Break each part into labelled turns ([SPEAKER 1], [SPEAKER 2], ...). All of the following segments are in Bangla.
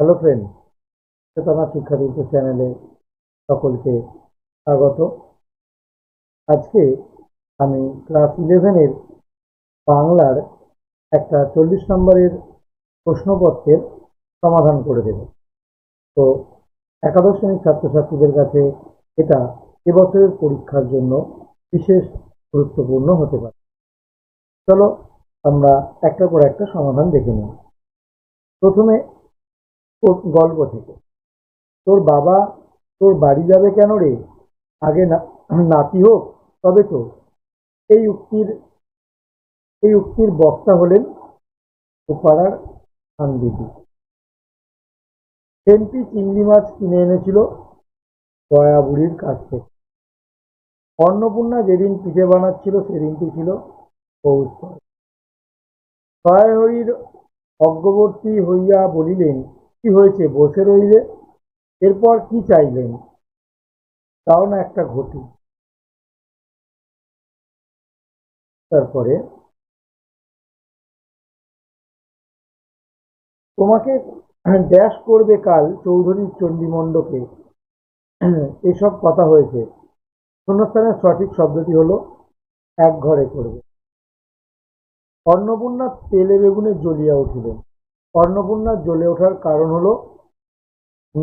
[SPEAKER 1] হ্যালো ফ্রেন্ড চেতনা শিক্ষাতীর্থ চ্যানেলে সকলকে স্বাগত। আজকে আমি ক্লাস ইলেভেনের বাংলার একটা চল্লিশ নম্বরের প্রশ্নপত্রের সমাধান করে দেব। তো একাদশ শ্রেণির ছাত্রছাত্রীদের কাছে এটা এবছরের পরীক্ষার জন্য বিশেষ গুরুত্বপূর্ণ হতে পারে। চলো আমরা একটা পর একটা সমাধান দেখে নিই। প্রথমে গল্প থেকে। তোর বাবা তোর বাড়ি যাবে কেন রে? আগে নাতি হোক, তবে তো। এই উক্তির এই উক্তির বক্তা হলেন উপাড়ার খানদিদি সেন্টি চিংড়ি মাছ কিনে এনেছিল দয়া বুড়ির কাছ থেকে। অন্নপূর্ণা যেদিন পিঠে বানাচ্ছিল, সেদিনটি ছিল পার্বণ। সহায় হরির অজ্ঞবর্তী হইয়া বলিলেন কি হয়েছে, বসে রইলে। এরপর কি চাইলেন? তাও না একটা ঘটি। তারপরে, তোমাকে ড্যাশ করবে কাল চৌধুরীর চণ্ডীমণ্ডপে। এসব কথা হয়েছে। শূন্যস্থানের সঠিক শব্দটি হলো, এক ঘরে করবে। অন্নপূর্ণা তেলে বেগুনে জ্বলিয়া উঠিলেন। অন্নপূর্ণার জ্বলে ওঠার কারণ হলো,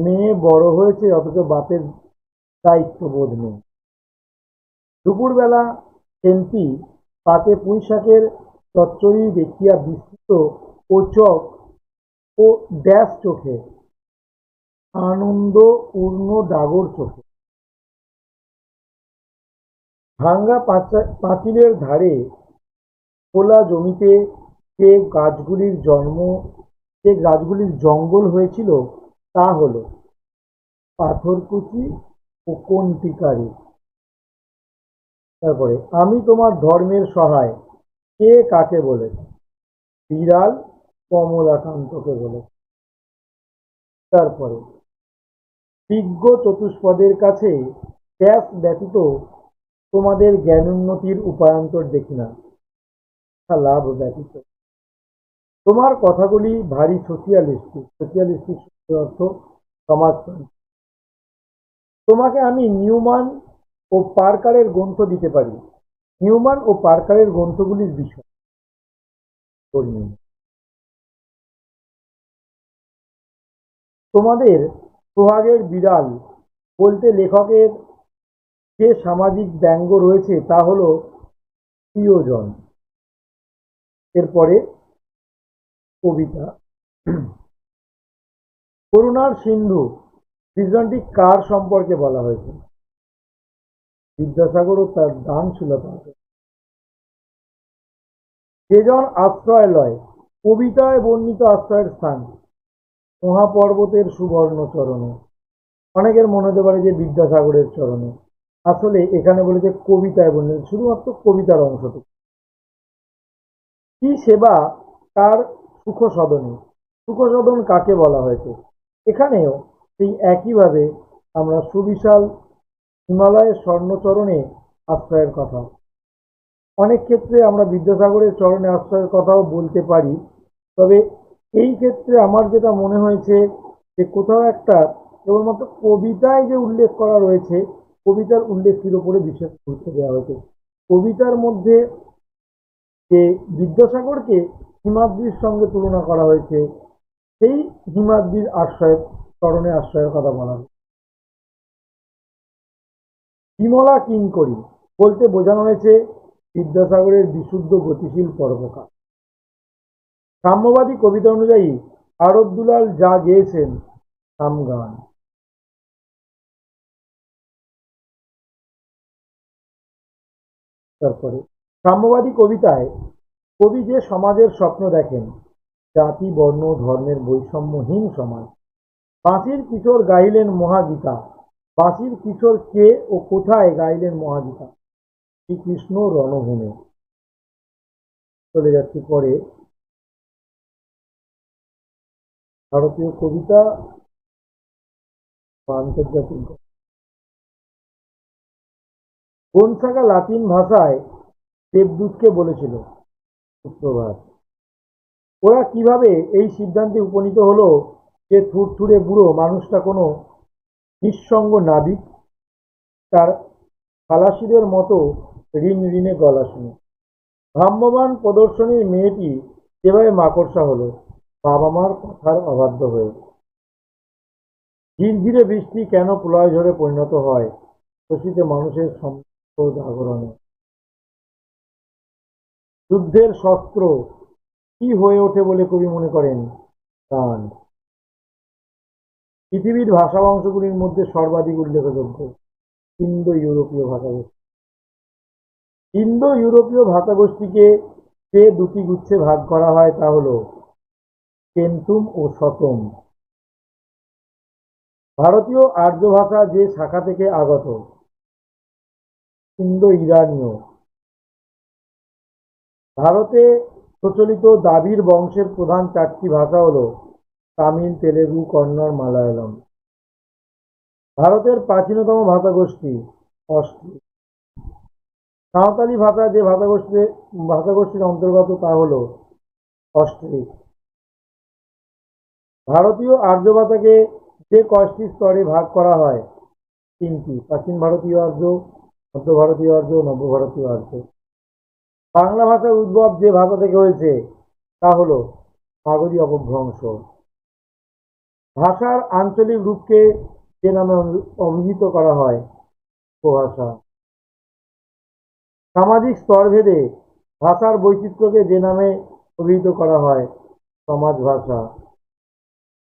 [SPEAKER 1] মেয়ে বড় হয়েছে, অথচ বাপের দায়িত্ববোধ নেই। দুপুরবেলা সেন্টি পাতে পুঁই শাকের চচ্চড়ি দেখিয়া বিস্তৃত ও চক ও ড্যাশ চোখে, আনন্দ পূর্ণ ডাগর চোখে। ভাঙ্গা পাঁচা- পাঁচিলের ধারে খোলা জমিতে যে গাছগুলির জন্ম যে গাছগুলির জঙ্গল হয়েছিল, তা হলো পাথরকুচি ও কন্টিকারি। তারপরে, আমি তোমার ধর্মের সহায়। কে কাকে বলে? বিড়াল কমলাকান্তকে বলে। তারপরে, বিজ্ঞ চতুষ্পদের কাছে ট্যাক্স ব্যতীত তোমাদের জ্ঞানোন্নতির উপায়ান্তর দেখি না। লাভ ব্যতীত। তোমার কথাগুলি ভারী সোশিয়ালিস্টিক সোশিয়ালিস্টিক অর্থ সমাজতন্ত্র তোমাকে আমি নিউমান ও পার্কারের গ্রন্থ দিতে পারি। নিউমান ও পার্কারের গ্রন্থগুলির বিষয়। তোমাদের সোহাগের বিড়াল বলতে লেখকের যে সামাজিক ব্যঙ্গ রয়েছে তা হলো প্রিয়জন। এরপরে কবিতা। করুণার সিন্ধু, সৃজনটি কার সম্পর্কে বলা হয়েছে? বিদ্যাসাগর ও তার দান তাকে। যেজন আশ্রয় লয়, কবিতায় বর্ণিত আশ্রয়ের স্থান। মহাপর্বতের সুবর্ণ চরণে। অনেকের মনে হতে পারে যে বিদ্যাসাগরের চরণে। আসলে এখানে বলেছে কবিতায় বর্ণিত, শুধুমাত্র কবিতার অংশটুকু। কি সেবা তার সুখ সদনে সুখ সদন কাকে বলা হয়েছে? এখানেও সেই একইভাবে আমরা সুবিশাল হিমালয়ের স্বর্ণচরণে আশ্রয়ের কথা। অনেক ক্ষেত্রে আমরা বিদ্যাসাগরের চরণে আশ্রয়ের কথাও বলতে পারি, তবে এই ক্ষেত্রে আমার যেটা মনে হয়েছে যে কোথাও একটা কেবলমাত্র কবিতায় যে উল্লেখ করা রয়েছে, কবিতার উল্লেখের উপরে বিশেষ গুরুত্ব দেওয়া হয়েছে। কবিতার মধ্যে যে বিদ্যাসাগরকে হিমাদ্রির সঙ্গে তুলনা করা হয়েছে, সেই হিমাদ্রির আশ্রয়ের চরণে আশ্রয়ের কথা বলা হয়েছে। বিমলা কিঙ্করি বলতে বোঝানো হয়েছে, বিদ্যাসাগরের বিশুদ্ধ গতিশীল পর্বকাল। সাম্যবাদী কবিতা অনুযায়ী আরব দুলাল যা গেয়েছেন সামগান তারপরে, সাম্যবাদী কবিতায় কবি যে সমাজের স্বপ্ন দেখেন, জাতি, বর্ণ, ধর্মের বৈষম্যহীন সমাজ। বাঁশির কিশোর গাইলেন মহাগীতা। বাঁশির কিশোর কে ও কোথায় গাইলেন মহাগীতা? শ্রীকৃষ্ণ রণভূমে। চলে যাচ্ছি পরে। ভারতীয় কবিতা আন্তর্জাতিক গনসাগা লাতিন ভাষায় দেবদূতকে বলেছিল সুপ্রভাত। ওরা কীভাবে এই সিদ্ধান্তে উপনীত হলো যে থুরথুরে বুড়ো মানুষটা কোনো নিঃসঙ্গ নাবিক? তার খালাসিদের মতো ঋণ ঋণে গলা শুনে। ভ্রাম্যমান প্রদর্শনীর মেয়েটি যেভাবে মাকড়সা হলো বাবা মার কথার অবাধ্য হয়ে। ধীরে বৃষ্টি কেন প্রলয় ঝড়ে পরিণত হয় শোষিত মানুষের সম্পদ জাগরণে যুদ্ধের শস্ত্র কি হয়ে ওঠে বলে কবি মনে করেন? গান পৃথিবীর ভাষা বংশগুলির মধ্যে সর্বাধিক উল্লেখযোগ্য ইন্দো ইউরোপীয় ভাষাগোষ্ঠী। ইন্দো ইউরোপীয় ভাষাগোষ্ঠীকে যে দুটি গুচ্ছে ভাগ করা হয় তা হল কেন্তুম ও শতম। ভারতীয় আর্য ভাষা যে শাখা থেকে আগত ইন্দো ইরানীয় ভারতে প্রচলিত দ্রাবিড় বংশের প্রধান চারটি ভাষা হল তামিল, তেলেগু, কন্নড়, মালায়ালম। ভারতের প্রাচীনতম ভাষাগোষ্ঠী অস্ট্রিক সাঁওতালি ভাষা যে ভাষাগোষ্ঠী ভাষাগোষ্ঠীর অন্তর্গত তা হল অস্ট্রিক ভারতীয় আর্য ভাষাকে যে কয়টি স্তরে ভাগ করা হয়, তিনটি। প্রাচীন ভারতীয় আর্য, মধ্য ভারতীয় আর্য নব্য ভারতীয় আর্য। বাংলা ভাষার উদ্ভব যে ভাষা থেকে হয়েছে, তা হল মাগধী অপভ্রংশ। ভাষার আঞ্চলিক রূপকে যে নামে অভিহিত করা হয়, উপভাষা। সামাজিক স্তরভেদে ভাষার বৈচিত্র্যকে যে নামে অভিহিত করা হয়, সমাজ ভাষা।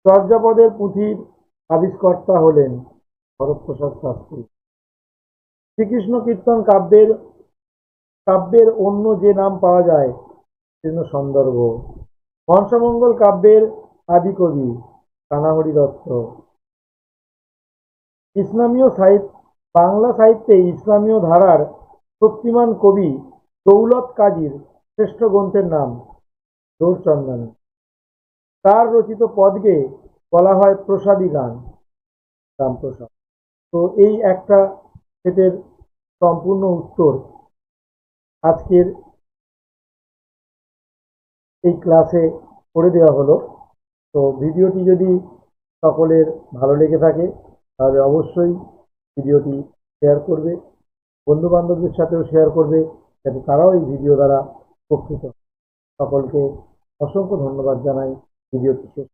[SPEAKER 1] চর্যাপদের পুঁথির আবিষ্কর্তা হলেন ভরতপ্রসাদ শাস্ত্রী। শ্রীকৃষ্ণ কীর্তন কাব্যের কাব্যের অন্য যে নাম পাওয়া যায়, সেজন্য সন্দর্ভ। হংসমঙ্গল কাব্যের আদিকবি কানাহরি দত্ত। ইসলামীয় সাহিত্য বাংলা সাহিত্যে ইসলামীয় ধারার শক্তিমান কবি দৌলত কাজীর শ্রেষ্ঠ গ্রন্থের নাম দৌরচন্দন তার রচিত পদকে বলা হয় প্রসাদী গান রামপ্রসাদ। তো এই একটা সেটের সম্পূর্ণ উত্তর আজকের এই ক্লাসে করে দেওয়া হলো। তো ভিডিওটি যদি সকলের ভালো লেগে থাকে, তাহলে অবশ্যই ভিডিওটি শেয়ার করবে বন্ধু বান্ধবদের সাথেও শেয়ার করবে, যাতে তারাও এই ভিডিও দ্বারা উপকৃত সকলকে অসংখ্য ধন্যবাদ জানাই ভিডিওটি শেষ